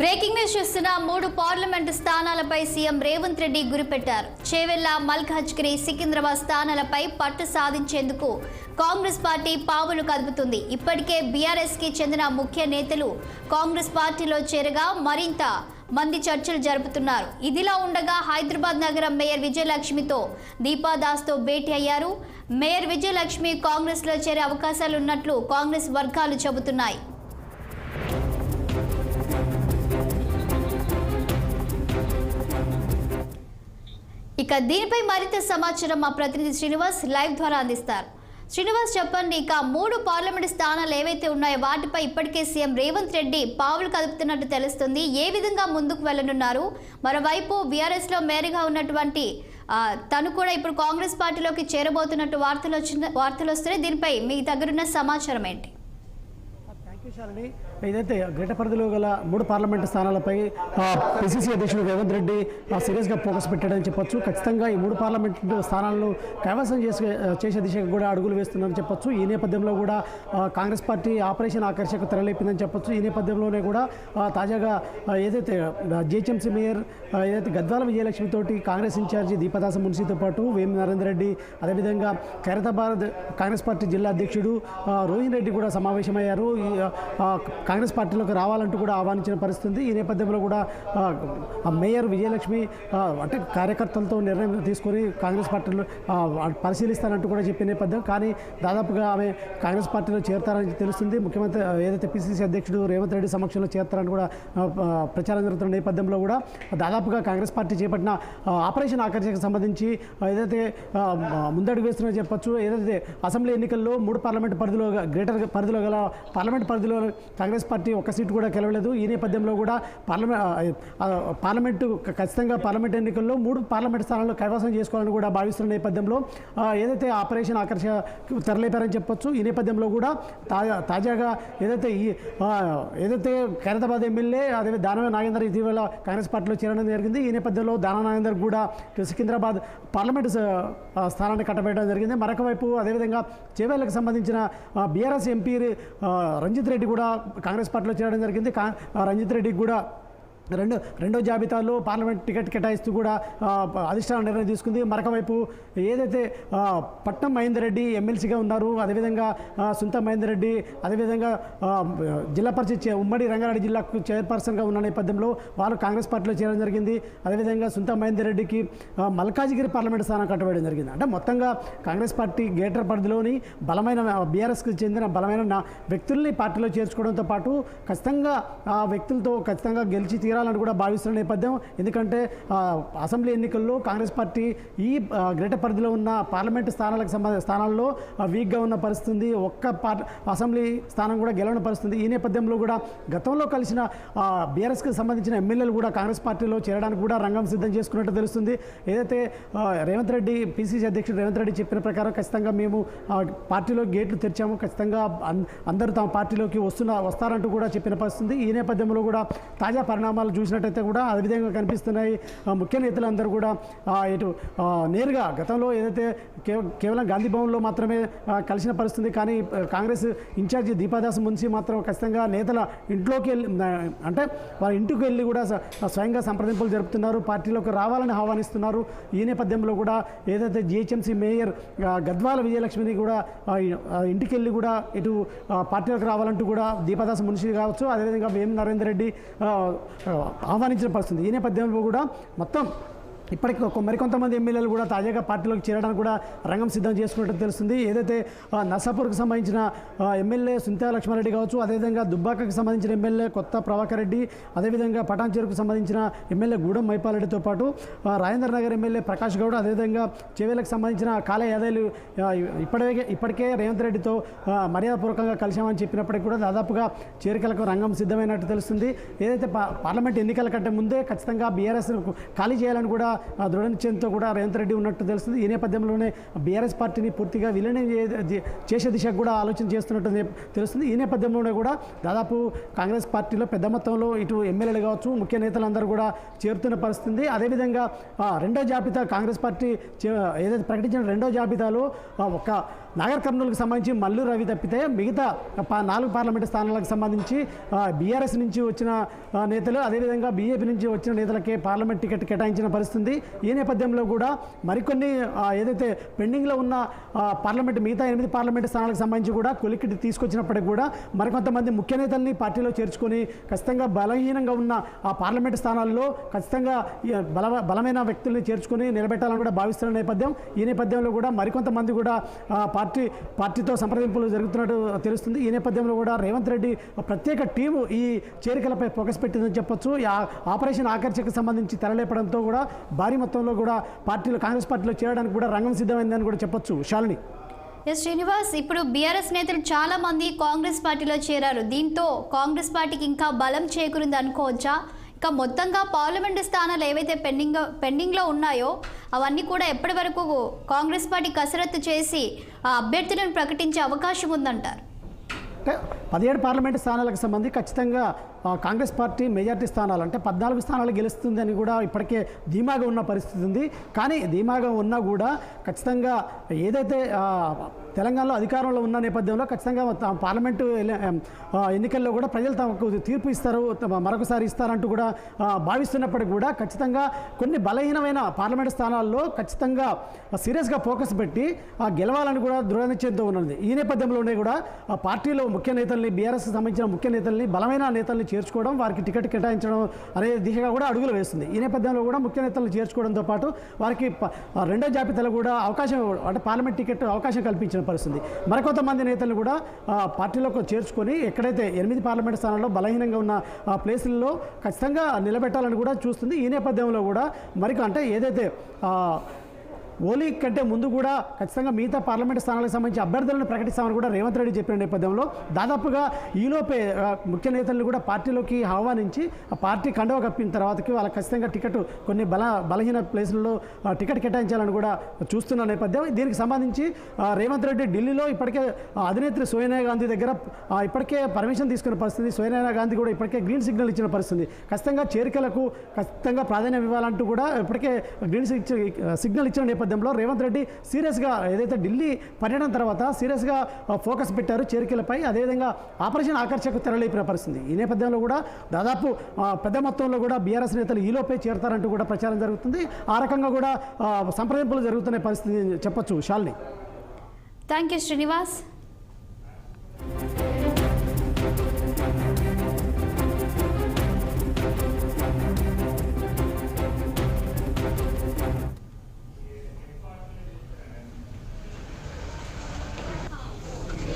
Breaking news చూస్తున్న మూడు parliament స్థానాలపై సీఎం రేవంత్ రెడ్డి గురిపెట్టారు. చేవెళ్ళ మల్కాజ్గిరి సికింద్రాబాద్ స్థానాలపై పట్టు సాధించేందుకు కాంగ్రెస్ పార్టీ పావులు కదుపుతుంది. ఇప్పటికే బీఆర్ఎస్కి చెందిన ముఖ్య నేతలు కాంగ్రెస్ పార్టీలో చేరగా మరింత మంది చర్చలు జరుపుతున్నారు. ఇదిలా ఉండగా హైదరాబాద్ నగరం మేయర్ విజయలక్ష్మితో దీపాదాస్తో భేటీ అయ్యారు. మేయర్ విజయలక్ష్మి కాంగ్రెస్లో చేరే అవకాశాలున్నట్లు కాంగ్రెస్ వర్గాలు చెబుతున్నాయి. ఇక దీనిపై మరింత సమాచారం మా ప్రతినిధి శ్రీనివాస్ లైవ్ ద్వారా అందిస్తారు. శ్రీనివాస్ చెప్పండి ఇక మూడు పార్లమెంట్ స్థానాలు ఏవైతే ఉన్నాయో వాటిపై ఇప్పటికే సీఎం రేవంత్ రెడ్డి పావులు కదుపుతున్నట్టు తెలుస్తుంది. ఏ విధంగా ముందుకు వెళ్ళనున్నారు? మరోవైపు బీఆర్ఎస్లో మేరగా ఉన్నటువంటి తను కూడా ఇప్పుడు కాంగ్రెస్ పార్టీలోకి చేరబోతున్నట్టు వార్తలు వచ్చిన వార్తలు వస్తున్నాయి. దీనిపై మీ దగ్గరున్న సమాచారం ఏంటి? శాలిని ఏదైతే గ్రేటర్ పరిధిలో గల మూడు పార్లమెంటు స్థానాలపై పిసిసి అధ్యక్షుడు రేవంత్ రెడ్డి సీరియస్గా ఫోకస్ పెట్టాడని చెప్పొచ్చు. ఖచ్చితంగా ఈ మూడు పార్లమెంటు స్థానాలను కైవసం చేసే చేసే దిశగా కూడా అడుగులు వేస్తుందని చెప్పొచ్చు. ఈ నేపథ్యంలో కూడా కాంగ్రెస్ పార్టీ ఆపరేషన్ ఆకర్షకు తెరలేపిందని చెప్పొచ్చు. ఈ నేపథ్యంలోనే కూడా తాజాగా ఏదైతే జిహెచ్ఎంసీ మేయర్ ఏదైతే గద్వాల విజయలక్ష్మి తోటి కాంగ్రెస్ ఇన్ఛార్జి దీపదాస మున్షితో పాటు వేమి నరేందర్ రెడ్డి అదేవిధంగా ఖైరతాబాద్ కాంగ్రెస్ పార్టీ జిల్లా అధ్యక్షుడు రోహిన్ రెడ్డి కూడా సమావేశమయ్యారు. ఈ, కాంగ్రెస్ పార్టీలోకి రావాలంటూ కూడా ఆహ్వానించిన పరిస్థితి ఈ నేపథ్యంలో కూడా మేయర్ విజయలక్ష్మి అంటే కార్యకర్తలతో నిర్ణయం తీసుకొని కాంగ్రెస్ పార్టీలో పరిశీలిస్తానంటూ కూడా చెప్పిన నేపథ్యం. కానీ దాదాపుగా ఆమె కాంగ్రెస్ పార్టీలో చేరతారని తెలుస్తుంది. ముఖ్యమంత్రి ఏదైతే పిసిసి అధ్యక్షుడు రేవంత్ రెడ్డి సమక్షంలో చేరతారని కూడా ప్రచారం జరుగుతున్న నేపథ్యంలో కూడా దాదాపుగా కాంగ్రెస్ పార్టీ చేపట్టిన ఆపరేషన్ ఆకర్షణకు సంబంధించి ఏదైతే ముందడుగు వేస్తున్నా చెప్పొచ్చు. ఏదైతే అసెంబ్లీ ఎన్నికల్లో మూడు పార్లమెంట్ పరిధిలో గ్రేటర్ పరిధిలో గల పార్లమెంట్ పరిధిలో కాంగ్రెస్ పార్టీ ఒక్క సీటు కూడా గెలవలేదు. ఈ నేపథ్యంలో కూడా పార్లమెంట్ పార్లమెంటు ఖచ్చితంగా పార్లమెంట్ ఎన్నికల్లో మూడు పార్లమెంట్ స్థానాల్లో కైవసం చేసుకోవాలని కూడా భావిస్తున్న నేపథ్యంలో ఏదైతే ఆపరేషన్ ఆకర్ష తెరలేపారని చెప్పొచ్చు ఈ నేపథ్యంలో కూడా తాజాగా ఏదైతే ఈ ఏదైతే ఖైరతాబాద్ ఎమ్మెల్యే అదే దానవ నాగేందర్ ఇటీవల కాంగ్రెస్ పార్టీలో చేరడం జరిగింది. ఈ నేపథ్యంలో దానా నాగేందర్ కూడా సికింద్రాబాద్ పార్లమెంట్ స్థానాన్ని కట్టబెట్టడం జరిగింది. మరొక వైపు అదేవిధంగా చేవేళ్ళకు సంబంధించిన బీఆర్ఎస్ ఎంపీ రంజిత్ రంజిత్ రెడ్డి కూడా కాంగ్రెస్ పార్టీలో చేరడం జరిగింది. కా రంజిత్ రెడ్డికి కూడా రెండు రెండో జాబితాలో పార్లమెంట్ టికెట్ కేటాయిస్తూ కూడా అధిష్టానం నిర్ణయం తీసుకుంది. మరొక వైపు ఏదైతే పట్నం మహేందర్ రెడ్డి ఎమ్మెల్సీగా ఉన్నారు అదేవిధంగా సుంత మహేందర్ రెడ్డి అదేవిధంగా జిల్లా పరిషత్ ఉమ్మడి రంగారెడ్డి జిల్లాకు చైర్పర్సన్గా ఉన్న నేపథ్యంలో వాళ్ళు కాంగ్రెస్ పార్టీలో చేరడం జరిగింది. అదేవిధంగా సుంత మహేందర్ రెడ్డికి మల్కాజిగిరి పార్లమెంట్ స్థానం కట్టవేయడం జరిగింది. అంటే మొత్తంగా కాంగ్రెస్ పార్టీ గ్రేటర్ పరిధిలోని బలమైన బీఆర్ఎస్కి చెందిన బలమైన వ్యక్తుల్ని పార్టీలో చేర్చుకోవడంతో పాటు ఖచ్చితంగా ఆ వ్యక్తులతో ఖచ్చితంగా గెలిచి తీరాలని కూడా భావిస్తున్న నేపథ్యం. ఎందుకంటే అసెంబ్లీ ఎన్నికల్లో కాంగ్రెస్ పార్టీ ఈ గ్రేటర్ పరిధిలో ఉన్న పార్లమెంటు స్థానాలకు సంబంధ స్థానాల్లో వీక్గా ఉన్న పరిస్థితి ఒక్క పార్ అసెంబ్లీ స్థానం కూడా గెలవని పరిస్థితి ఈ నేపథ్యంలో కూడా గతంలో కలిసిన బీఆర్ఎస్కి సంబంధించిన ఎమ్మెల్యేలు కూడా కాంగ్రెస్ పార్టీలో చేరడానికి కూడా రంగం సిద్ధం చేసుకున్నట్టు తెలుస్తుంది. ఏదైతే రేవంత్ రెడ్డి పిసిసి అధ్యక్షుడు రేవంత్ రెడ్డి చెప్పిన ప్రకారం ఖచ్చితంగా మేము పార్టీలో గేట్లు తెరిచాము. ఖచ్చితంగా అందరూ తమ పార్టీలోకి వస్తున్న వస్తారంటూ కూడా చెప్పిన పరిస్థితి ఈ నేపథ్యంలో కూడా తాజా పరిణామాలు చూసినట్టయితే కూడా అదే విధంగా కనిపిస్తున్నాయి. ముఖ్య నేతలందరూ కూడా ఇటు నేరుగా గతంలో ఏదైతే కేవలం గాంధీ భవన్లో మాత్రమే కలిసిన పరిస్థితి కానీ కాంగ్రెస్ ఇన్ఛార్జి దీపాదాస్ మున్సి మాత్రం ఖచ్చితంగా నేతల ఇంట్లోకి వెళ్ళి అంటే వాళ్ళ ఇంటికి వెళ్ళి కూడా స్వయంగా సంప్రదింపులు జరుపుతున్నారు. పార్టీలోకి రావాలని ఆహ్వానిస్తున్నారు. ఈ నేపథ్యంలో కూడా ఏదైతే జిహెచ్ఎంసీ మేయర్ గద్వాల విజయలక్ష్మిని కూడా ఇంటికి వెళ్ళి కూడా ఇటు పార్టీలోకి రావాలంటూ కూడా దీపాదాస్ మున్షి కావచ్చు. అదేవిధంగా వేం నరేందర్ రెడ్డి ఆహ్వానించిన పరిస్థితి ఈ నేపథ్యంలో కూడా మొత్తం ఇప్పటికి ఒక మరికొంతమంది ఎమ్మెల్యేలు కూడా తాజాగా పార్టీలోకి చేరడానికి కూడా రంగం సిద్ధం చేసుకున్నట్టు తెలుస్తుంది. ఏదైతే ఆ, సంబంధించిన ఎమ్మెల్యే సుంతా లక్ష్మారెడ్డి కావచ్చు అదేవిధంగా దుబ్బాకకి సంబంధించిన ఎమ్మెల్యే కొత్త ప్రభాకర్ రెడ్డి అదేవిధంగా పటాన్చేరుకు సంబంధించిన ఎమ్మెల్యే గూడెం మైపాలరెడ్డితో పాటు రాజేంద్ర నగర్ ఎమ్మెల్యే ప్రకాష్ గౌడ్ అదేవిధంగా చేవేలకు సంబంధించిన కాల యాదయ్యలు ఇప్పటికే ఇప్పటికే రేవంత్ రెడ్డితో మర్యాదపూర్వకంగా కలిశామని చెప్పినప్పటికీ కూడా దాదాపుగా చేరికలకు రంగం సిద్ధమైనట్టు తెలుస్తుంది. ఏదైతే పా- పార్లమెంట్ ఎన్నికల కంటే ముందే ఖచ్చితంగా బీఆర్ఎస్ను ఖాళీ చేయాలని కూడా దృఢ నిశ్చయంతో కూడా రేవంత్ రెడ్డి ఉన్నట్టు తెలుస్తుంది. ఈ నేపథ్యంలోనే బీఆర్ఎస్ పార్టీని పూర్తిగా విలీనం చేసే దిశకు కూడా ఆలోచన చేస్తున్నట్టు తెలుస్తుంది. ఈ నేపథ్యంలోనే కూడా దాదాపు కాంగ్రెస్ పార్టీలో పెద్ద మొత్తంలో ఇటు ఎమ్మెల్యేలు కావచ్చు ముఖ్య నేతలందరూ కూడా చేరుతున్న పరిస్థితి అదేవిధంగా రెండో జాబితా కాంగ్రెస్ పార్టీ చే- ఏదైతే ప్రకటించిన రెండో జాబితాలో ఒక నాగర్ కర్నూలుకు సంబంధించి మల్లు రవి తప్పితే మిగతా ప- నాలుగు పార్లమెంటు స్థానాలకు సంబంధించి బీఆర్ఎస్ నుంచి వచ్చిన నేతలు అదేవిధంగా బీజేపీ నుంచి వచ్చిన నేతలకే పార్లమెంట్ టికెట్ కేటాయించిన పరిస్థితి ఈ నేపథ్యంలో కూడా మరికొన్ని ఏదైతే పెండింగ్లో ఉన్న పార్లమెంట్ మిగతా ఎనిమిది పార్లమెంటు స్థానాలకు సంబంధించి కూడా కొలిక్కి తీసుకొచ్చినప్పటికీ కూడా మరికొంతమంది ముఖ్య నేతల్ని పార్టీలో చేర్చుకొని ఖచ్చితంగా బలహీనంగా ఉన్న ఆ పార్లమెంటు స్థానాల్లో ఖచ్చితంగా బల బలమైన వ్యక్తుల్ని చేర్చుకొని నిలబెట్టాలని కూడా భావిస్తున్న నేపథ్యం. ఈ నేపథ్యంలో కూడా మరికొంతమంది కూడా పార్టీ పార్టీతో సంప్రదింపులు జరుగుతున్నట్టు తెలుస్తుంది. ఈ నేపథ్యంలో కూడా రేవంత్ రెడ్డి ప్రత్యేక టీము ఈ చేరికలపై ఫోకస్ పెట్టిందని చెప్పొచ్చు. ఆ- ఆపరేషన్ ఆకర్షకు సంబంధించి తెరలేపడంతో కూడా భారీ మొత్తంలో కూడా పార్టీలు కాంగ్రెస్ పార్టీలో చేరడానికి కూడా రంగం సిద్ధమైందని కూడా చెప్పొచ్చు. శాలిని. ఎస్ శ్రీనివాస్ ఇప్పుడు బీఆర్ఎస్ నేతలు చాలా మంది కాంగ్రెస్ పార్టీలో చేరారు. దీంతో కాంగ్రెస్ పార్టీకి ఇంకా బలం చేకూరింది అనుకోవచ్చా? ఇక మొత్తంగా పార్లమెంటు స్థానాలు ఏవైతే పెండింగ్ పెండింగ్లో ఉన్నాయో అవన్నీ కూడా ఎప్పటి వరకు కాంగ్రెస్ పార్టీ కసరత్తు చేసి ఆ అభ్యర్థులను ప్రకటించే అవకాశం ఉందంటారు? పదిహేడు పార్లమెంటు స్థానాలకు సంబంధించి ఖచ్చితంగా కాంగ్రెస్ పార్టీ మెజార్టీ స్థానాలు అంటే పద్నాలుగు స్థానాలు గెలుస్తుందని కూడా ఇప్పటికే ధీమాగా ఉన్న పరిస్థితి ఉంది. కానీ ధీమాగా ఉన్నా కూడా ఖచ్చితంగా ఏదైతే తెలంగాణలో అధికారంలో ఉన్న నేపథ్యంలో ఖచ్చితంగా పార్లమెంటు ఎన్నికల్లో కూడా ప్రజలు తమకు తీర్పు ఇస్తారు మరొకసారి ఇస్తారంటూ కూడా భావిస్తున్నప్పటికీ కూడా ఖచ్చితంగా కొన్ని బలహీనమైన పార్లమెంటు స్థానాల్లో ఖచ్చితంగా సీరియస్గా ఫోకస్ పెట్టి గెలవాలని కూడా దృఢ నిశ్చయంతో ఉన్నది. ఈ నేపథ్యంలోనే కూడా పార్టీలో ముఖ్య నేతల్ని బీఆర్ఎస్ సంబంధించిన ముఖ్య నేతల్ని బలమైన నేతల్ని చేర్చుకోవడం వారికి టికెట్ కేటాయించడం అనే దిశగా కూడా అడుగులు వేస్తుంది. ఈ నేపథ్యంలో కూడా ముఖ్య నేతలను చేర్చుకోవడంతో పాటు వారికి రెండో జాబితాలో కూడా అవకాశం అంటే పార్లమెంట్ టికెట్ అవకాశం కల్పించిన పరిస్థితి. మరికొంతమంది నేతలు కూడా పార్టీలోకి చేర్చుకొని ఎక్కడైతే ఎనిమిది పార్లమెంట్ స్థానాల్లో బలహీనంగా ఉన్న ఆ ప్లేసుల్లో ఖచ్చితంగా నిలబెట్టాలని కూడా చూస్తుంది. ఈ నేపథ్యంలో కూడా మరి అంటే ఏదైతే ఓలీ కంటే ముందు కూడా ఖచ్చితంగా మిగతా పార్లమెంట్ స్థానాలకు సంబంధించి అభ్యర్థులను ప్రకటిస్తామని కూడా రేవంత్ రెడ్డి చెప్పిన నేపథ్యంలో దాదాపుగా ఈలోపే ముఖ్య నేతలను కూడా పార్టీలోకి ఆహ్వానించి ఆ పార్టీ కండవ కప్పిన తర్వాతకి వాళ్ళకి ఖచ్చితంగా టికెట్ కొన్ని బల బలహీన ప్లేసుల్లో టికెట్ కేటాయించాలని కూడా చూస్తున్న నేపథ్యం. దీనికి సంబంధించి రేవంత్ రెడ్డి ఢిల్లీలో ఇప్పటికే అధినేత్రి సోనియా గాంధీ దగ్గర ఇప్పటికే పర్మిషన్ తీసుకున్న పరిస్థితి సోనియా గాంధీ కూడా ఇప్పటికే గ్రీన్ సిగ్నల్ ఇచ్చిన పరిస్థితి. ఖచ్చితంగా చేరికలకు ఖచ్చితంగా ప్రాధాన్యం ఇవ్వాలంటూ కూడా ఇప్పటికే గ్రీన్ సిగ్- సిగ్నల్ ఇచ్చిన నేపథ్యంలో రేవంత్ రెడ్డి సీరియస్గా ఏదైతే ఢిల్లీ పర్యటన తర్వాత సీరియస్గా ఫోకస్ పెట్టారు చేరికలపై అదేవిధంగా ఆపరేషన్ ఆకర్షకు తెరలేపిన పరిస్థితి ఈ నేపథ్యంలో కూడా దాదాపు పెద్ద మొత్తంలో కూడా బీఆర్ఎస్ నేతలు ఈలోపే చేరతారంటూ కూడా ప్రచారం జరుగుతుంది. ఆ రకంగా కూడా సంప్రదింపులు జరుగుతున్న పరిస్థితి చెప్పొచ్చు. షాల్ని. Thank you Srinivas.